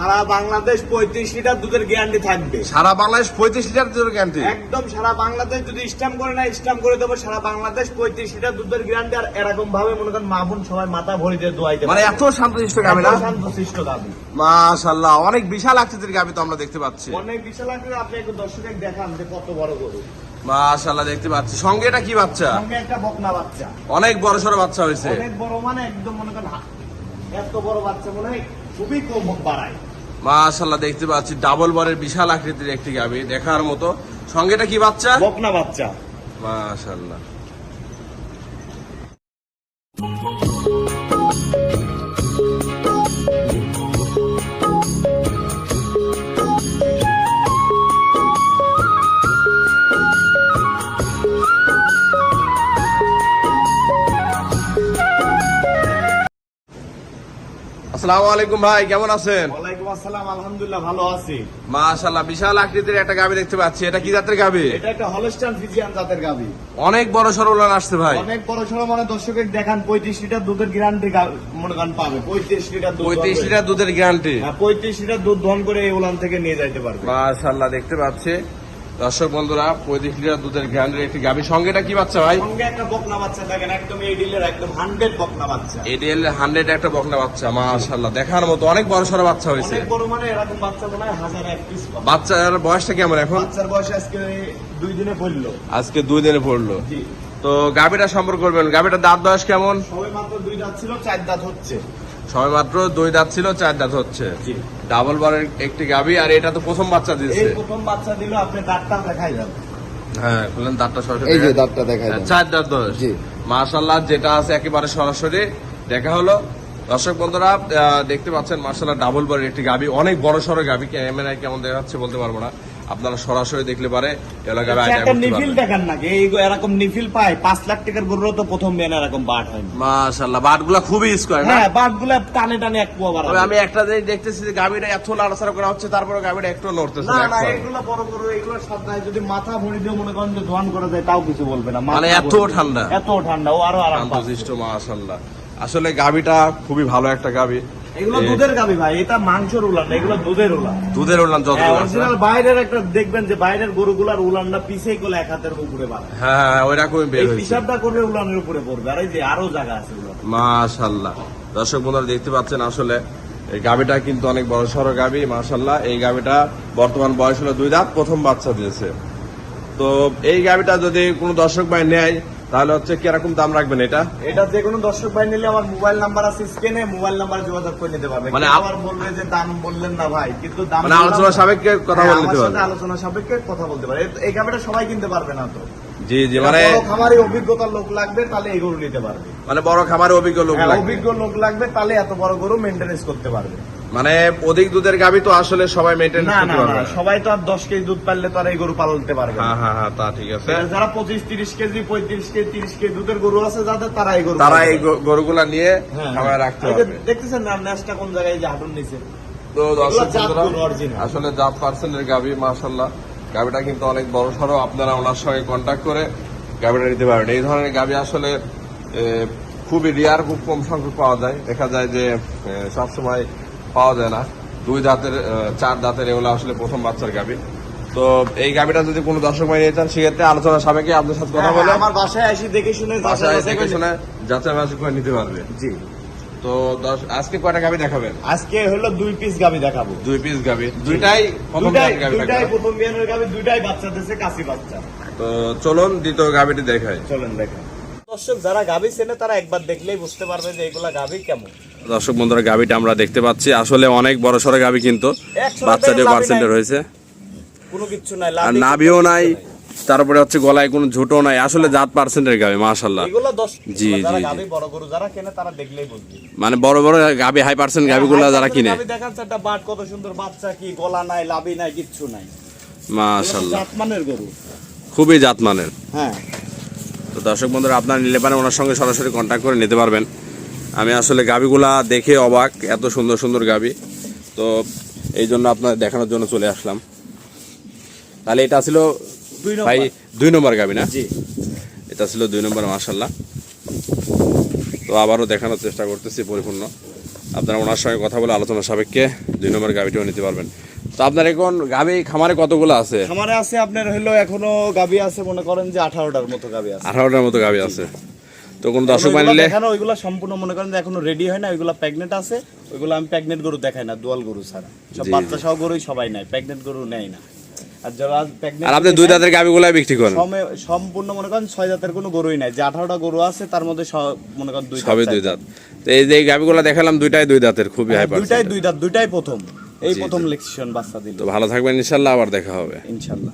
সারা বাংলাদেশ পঁয়ত্রিশ লিটার দুধের গ্যারান্টি থাকবে। সারা বাংলাদেশ পঁয়ত্রিশ লিটার দুধের গ্যারান্টি একদম সারা বাংলাদেশ যদি স্ট্যাম্প করে না স্ট্যাম্প করে দেবো সারা বাংলাদেশ পঁয়ত্রিশ লিটার দুধের গ্যারান্টি আর এরকম ভাবে মনে করেন মা বোন সবাই মাথা ভরি দিয়ে দোয়াইতে মানে এত শান্তশিষ্ট গাবি না? শান্তশিষ্ট গাবি। মাশাল্লাহ অনেক বিশাল আকৃতির গাবি তো আমরা দেখতে পাচ্ছি। অনেক বিশাল আকারে আপনি একটু দর্শকের দেখান যে কত বড় গরু। মাশাল্লাহ দেখতে পাচ্ছি। সঙ্গে এটা কি বাচ্চা? সঙ্গে একটা বকনা বাচ্চা। অনেক বড় সড়ো বাচ্চা হয়েছে। অনেক বড় মানে একদম মনে করেন এত বড় বাচ্চা মনে হয় খুবই কম বাড়ায়। মাশাল্লাহ দেখতে পাচ্ছি ডাবল বরের বিশাল আকৃতির একটি গাবি দেখার মতো। সঙ্গে এটা কি বাচ্চা? বকনা বাচ্চা। মাশাল্লাহ আসসালামু আলাইকুম ভাই কেমন আছেন? আসসালাম আলহামদুলিল্লাহ ভালো আছি। মাশাল্লাহ বিশাল আকৃতির একটা গাবি দেখতে পাচ্ছি। এটা কি জাতের গাবি? এটা একটা হলস্টান ফিজিয়ান জাতের গাবি। অনেক বড় সর উলান আসছে ভাই। অনেক বড় সরো মানে দর্শকের দেখান পঁয়ত্রিশ লিটার দুধের গ্যারান্টি মনে করেন পাবে। পঁয়ত্রিশ লিটার দুধ পঁয়ত্রিশ। লিটার দুধের গ্যারান্টি পঁয়ত্রিশ লিটার দুধ ধন করে এই উলান থেকে নিয়ে যাইতে পারবে। মাশাল্লাহ দেখতে পাচ্ছি। দর্শক বন্ধুরা পঁয়ত্রিশ লিটার দুধের গ্যারান্টির একটি গাবি সঙ্গে এটা কি বাচ্চা ভাই? সঙ্গে একটা বকনা বাচ্চা দেখেন একদম একদম হান্ড্রেড বকনা বাচ্চা। এডিএল হান্ড্রেড একটা বকনা বাচ্চা দেখার মতো অনেক বড় সড়ো বাচ্চা হয়েছে। অনেক বড় মানে এরকম বাচ্চা মনে হয় হাজার এক পিস বাচ্চার বয়সটা কেমন এখন? বাচ্চার বয়স আজকে দুই দিনে পড়ল। আজকে দুই দিনে পড়ল। জি। তো গাভীটা সম্পর্ক করবেন গাবিটার দাঁত বয়স কেমন? সবে মাত্র দুই দাঁত ছিল চার দাঁত হচ্ছে। সবে মাত্র দুই দাঁত ছিল চার দাঁত হচ্ছে। ডাবল বারের একটি গাবি আর এটা তো প্রথম বাচ্চা এই দিয়েছে প্রথম বাচ্চা দিল আপনি দাঁতটা দেখাই যাবে হ্যাঁ বললেন দাঁতটা সরাসরি এই যে দাঁতটা দেখাই হ্যাঁ, চার দাঁত বয়স। জি। যেটা আছে একেবারে সরাসরি দেখা হলো। দর্শক বন্ধুরা দেখতে পাচ্ছেন মার্শাল্লাহ ডাবল বারের একটি গাবি অনেক বড় সড়ো গাবি ক্যামেরায় কেমন দেখা যাচ্ছে বলতে পারব না। আপনারা সরাসরি দেখলে পারে আচ্ছা, নিফিল দেখান নাকি? এরকম নিফিল পায় পাঁচ লাখ টাকার গরুরও তো প্রথম বেন এরকম বাট বাটগুলা খুবই স্কোয়ার হ্যাঁ টানে টানে এক কুয়া বাড়াবে। তবে আমি একটা জিনিস দেখতেছি যে গাবিটা এত নাড়াচাড়া করা হচ্ছে তারপরে গাবিটা একটু নড়তেছে না না এগুলো বড় বড় এগুলো সাবধানে যদি মাথা ভরি দিয়ে মনে করেন যে ধোয়ান করা যায় তাও কিছু বলবে না। মানে এত ঠান্ডা? এত ঠান্ডা ও আরও আরাম পাবে। শান্তশিষ্ট মাশাল্লাহ আসলে গাবিটা খুবই ভালো একটা গাবি এগুলো দুধের গাবি ভাই এটা মাংসের উলান না, এগুলো দুধের উলান। দুধের উল্লান যত বাইরের একটা দেখবেন যে বাইরের গরুগুলার উলানটা পিছেই করলে এক হাতের উপরে বাড়ায় হ্যাঁ বের এই হয়েছে? পিসাবটা করলে উলানের উপরে পড়বে আর এই যে আরও জায়গা আছে উলান মাশাল্লাহ। দর্শক বন্ধুরা দেখতে পাচ্ছেন আসলে এই গাবিটা কিন্তু অনেক বড় সড়ো গাবি মাশাল্লাহ। এই গাবিটা বর্তমান বয়স হলো দুই দাঁত প্রথম বাচ্চা দিয়েছে। তো এই গাবিটা যদি কোনো দর্শক ভাই নেয় তাহলে হচ্ছে কীরকম দাম রাখবেন এটা? এটা যে কোনো দর্শক ভাই নিলে আমার মোবাইল নাম্বার আছে স্ক্রিনে মোবাইল নাম্বার যোগাযোগ করে নিতে পারবে। মানে আবার বলবে যে দাম বললেন না ভাই কিন্তু দাম মানে আলোচনা সাপেক্ষে কথা হ্যাঁ, বলে নিতে আমার পারবে। আলোচনা সাপেক্ষে কথা বলতে পারে এই- গাবিটা সবাই কিনতে পারবে না তো। জি জি মানে বড় খামারি অভিজ্ঞতার লোক লাগবে তাহলে এই গরু নিতে পারবে। মানে বড় খামারে অভিজ্ঞ লোক হ্যাঁ, লাগবে। অভিজ্ঞ লোক লাগবে তাহলে এত বড় গরু মেনটেনেন্স করতে পারবে। মানে অধিক দুধের গাবি তো আসলে সবাই মেনটেন করতে পারবে। সবাই তো আর দশ কেজি দুধ পারলে তো আর এই গরু পালতে পারবে হ্যাঁ হ্যাঁ হ্যাঁ তা ঠিক আছে। যারা পঁচিশ তিরিশ কেজি পঁয়ত্রিশ কেজি তিরিশ কেজি দুধের গরু আছে যাদের তারা এই গরু তারা এই গরুগুলা নিয়ে হ্যাঁ, খামারে রাখতে এই যে পারবে। দেখতেছেন না ন্যাসটা কোন জায়গায় এই যে হাঁটুর নিচে? তো দর্শক আসলে জাত পার্সেন্টের গাবি মাশাল্লাহ গাবিটা কিন্তু অনেক বড় সড়ো আপনারা ওনার সঙ্গে কন্ট্যাক্ট করে গাবিটা নিতে পারবেন। এই ধরনের গাবি আসলে খুবই রিয়ার খুব কম সংখ্যক পাওয়া যায়। দেখা যায় যে সবসময় পাওয়া যায় না। দুই দাঁতের চার দাঁতের এগুলো আসলে প্রথম বাচ্চার গাবি। তো এই গাবিটা যদি কোনো দর্শক ভাই নিয়ে চান সেক্ষেত্রে আলোচনা সাপেক্ষে আপনার সাথে কথা হ্যাঁ, বলে আমার বাসায় আসি দেখে শুনে বাসায় দেখে শুনে যাচাই বাছাই করে নিতে পারবে। জি। তো আজকে কয়টা গাবি দেখাবেন? আজকে হলো দুই পিস গাবি দেখাবো। দুই পিস গাবি। দুইটাই প্রথম দুইটাই গাবি দুইটাই প্রথম বিয়ানের গাবি দুইটাই বাচ্চা দিছে কাশি বাচ্চা। তো চলুন দ্বিতীয় গাবিটি দেখাই। চলুন দেখেন দর্শক যারা গাবি চেনে তারা একবার দেখলেই বুঝতে পারবে যে এগুলা গাবি কেমন। দর্শক বন্ধুরা গাবিটা আমরা দেখতে পাচ্ছি। আসলে অনেক বড় সড়ো গাবি কিন্তু। বাচ্চাটিও নাই। হয়েছে কোনো কিচ্ছু নাই আর নাভিও নাই তারপরে হচ্ছে গলায় কোনো ঝুটো নাই। আসলে জাত পার্সেন্টের গাবি মাশাল্লাহ জি, জি, জি। বড় গরু যারা কেনে তারা দেখলেই বুঝবে। মানে বড় বড় গাবি হাই পার্সেন্ট গাবিগুলো যারা কিনে। দেখাচ্ছে একটা বাট কত সুন্দর বাচ্চা কি গলা নাই লাভি নাই কিচ্ছু নাই। মাশাল্লাহ জাতমানের গরু। খুবই জাত মানের হ্যাঁ। তো দর্শক বন্ধুরা আপনারা নিলে পারেন ওনার সঙ্গে সরাসরি কন্ট্যাক্ট করে নিতে পারবেন। আমি আসলে গাবিগুলা দেখে অবাক এত সুন্দর সুন্দর গাবি। তো এই জন্য আপনার দেখানোর জন্য চলে আসলাম। তাহলে এটা ছিল দুই ভাই দুই নম্বর গাবি না? জি। এটা ছিল দুই নম্বর মাসাল্লাহ তো আবারও দেখানোর চেষ্টা করতেছি পরিপূর্ণ। আপনারা ওনার সঙ্গে কথা বলে আলোচনা সাপেক্ষে দুই নম্বর গাভিটিও নিতে পারবেন। তো আপনার এখন গাভি খামারে কতগুলো আছে? খামারে আছে আপনার হলো এখনও গাবি আছে মনে করেন যে আঠারোটার মতো গাবি আছে। আঠারোটার মতো গাভি আছে। তো কোনো দর্শক ওইগুলা নিলে দেখানো ওইগুলা সম্পূর্ণ মনে করেন যে এখনও রেডি হয় না ওইগুলা প্রেগনেন্ট আছে ওইগুলো আমি প্রেগনেন্ট গরু দেখাই না দোয়াল গরু ছাড়া। সব বাচ্চা সহ গরুই সবাই নেয় প্রেগনেন্ট গরু নেয় না। আর যারা প্রেগনেন্ট আর আপনি দুই দাঁতের গাভিগুলো বিক্রি করেন? সম্পূর্ণ মনে করেন ছয় জাতের কোনো গরুই নাই যে আঠারোটা গরু আছে তার মধ্যে সব মনে করেন দুই দাঁত, সবই দুই দাঁত। তো এই যে গাভিগুলো দেখালাম দুইটাই দুই দাঁতের খুবই হাই দুইটাই দুই দাঁত দুইটাই প্রথম। এই প্রথম লেকশন বাচ্চা দিল। তো ভালো থাকবেন ইনশাল্লাহ আবার দেখা হবে। ইনশাল্লাহ।